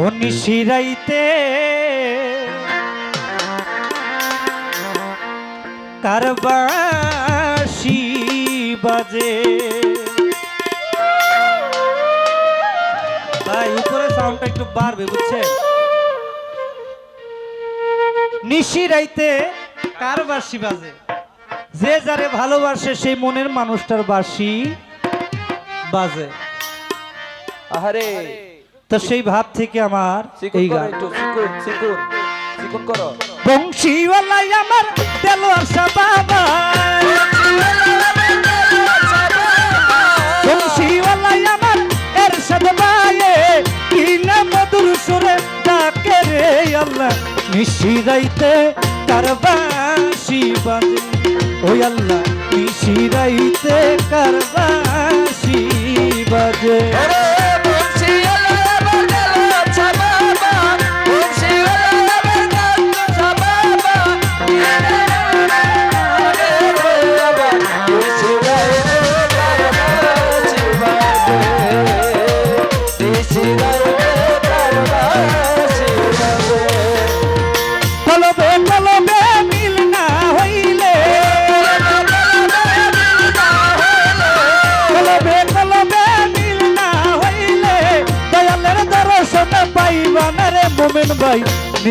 ও নিশিরাইতে কারবাসি বাজে। ভাই উপরে সাউন্ডটা একটু বাড়বে নিশিরাইতে কার বাজে। যে যারে ভালোবাসে, সেই মনের মানুষটার বাঁশি বাজে। আহারে। তো সেই ভাব থেকে আমার এই গান। বংশীওয়ালাই আমার আশা বাবা বংশীওয়ালাই আমার এর মধুর সুরে ডাকে রে আল্লাহ। বাজে। ওই আল্লাহ বাজে।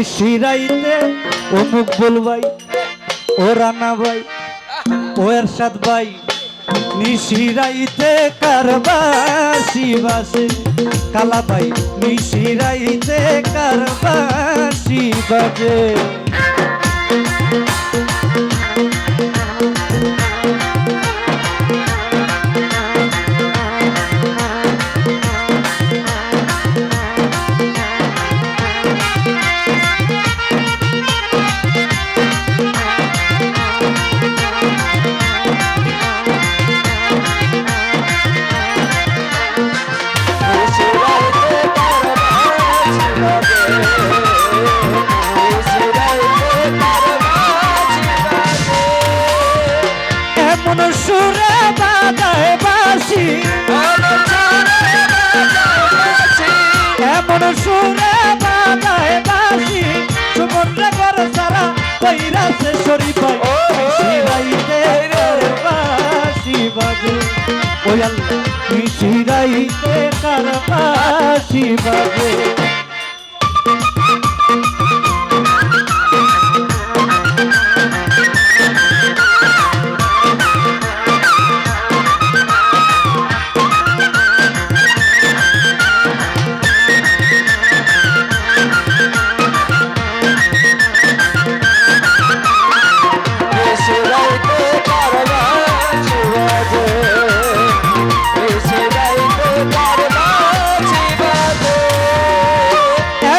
নিশিরাইতে অমুক মকবুল ভাই ও রানা ভাই ও এরশাদ ভাই। নিশিরাইতে কারবাসি বাসে কালা ভাই নিশিরাইতে কারবাসি বাজে ওই আল্লাহ মিশিরাইতে কার বাসি বাজে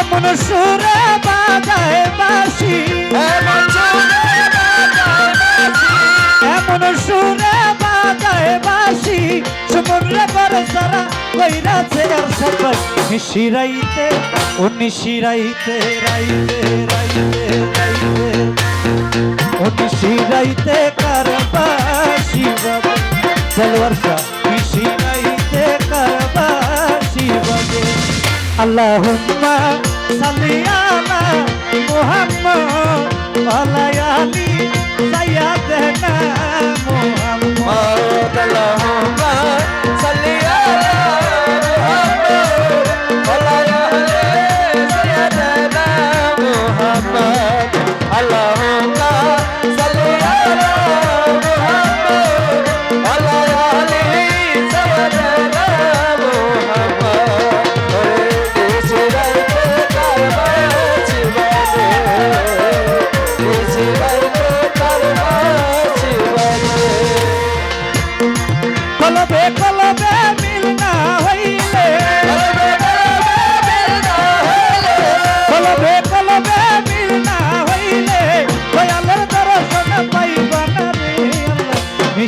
এমন সুরে বাজায় বাসি এমন সুরে বাজায় বাসি সুমন্দ্রে ঘর সারা কইরাছে আর সবাই। নিশিরাইতে ও নিশিরাইতে রাইতে রাইতে রাইতে। ও নিশিরাইতে কারবাসি বাজে সালোয়ার শাহ নিশিরাইতে আল্লাহুম্মা সাল্লি আলা মুহাম্মদ ওয়ালা আলি সাইয়্যিদানা মুহাম্মদ। কলবে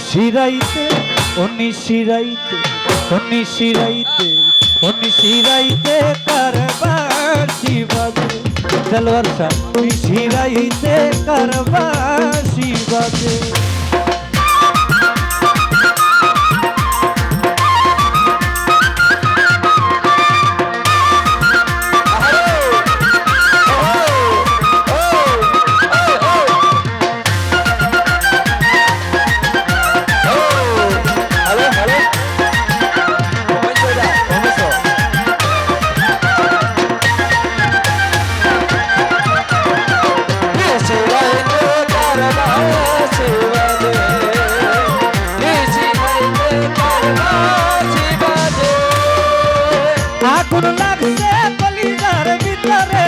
নিশিরাইতে ও নিশিরাইতে ও নিশিরাইতে ও নিশিরাইতে কারবাসি বাজে তলোয়ার শাহ নিশিরাইতে কারবাসি বাজে আগুন লাগছে কলিজার ভিতরে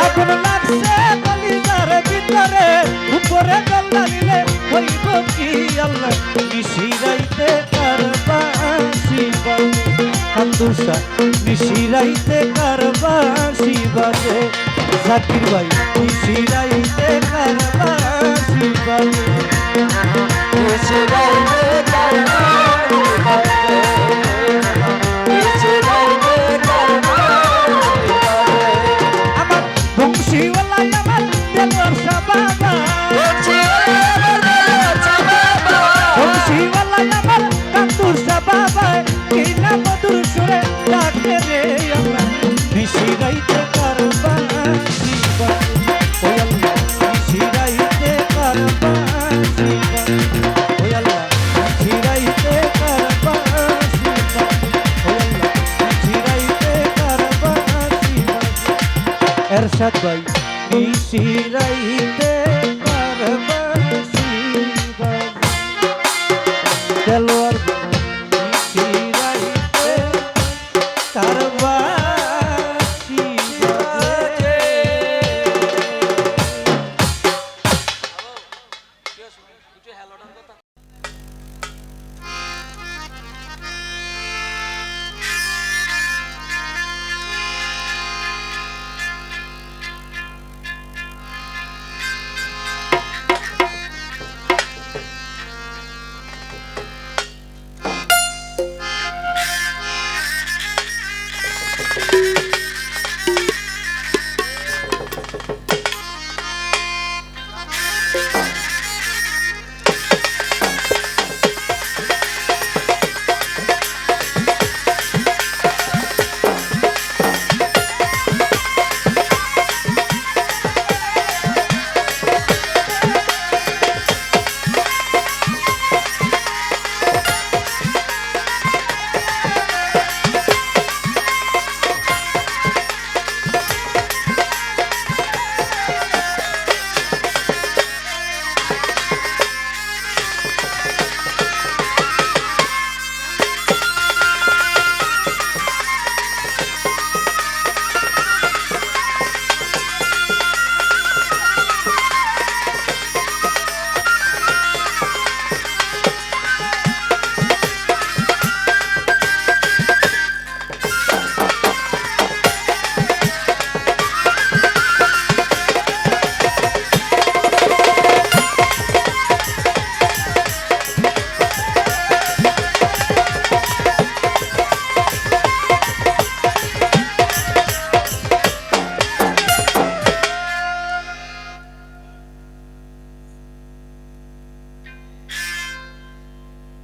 আগুন লাগছে কলিজার ভিতরে উপরে গল্লা নিলে হইব কি আল্লাহ নিশিরাইতে কারবাসি বাজে কান্দুসা নিশিরাইতে কারবাসি বাজে জাকির ভাই নিশিরাইতে কারবাসি বাজে আমার এরশাদ ভাই নিশি রাইতে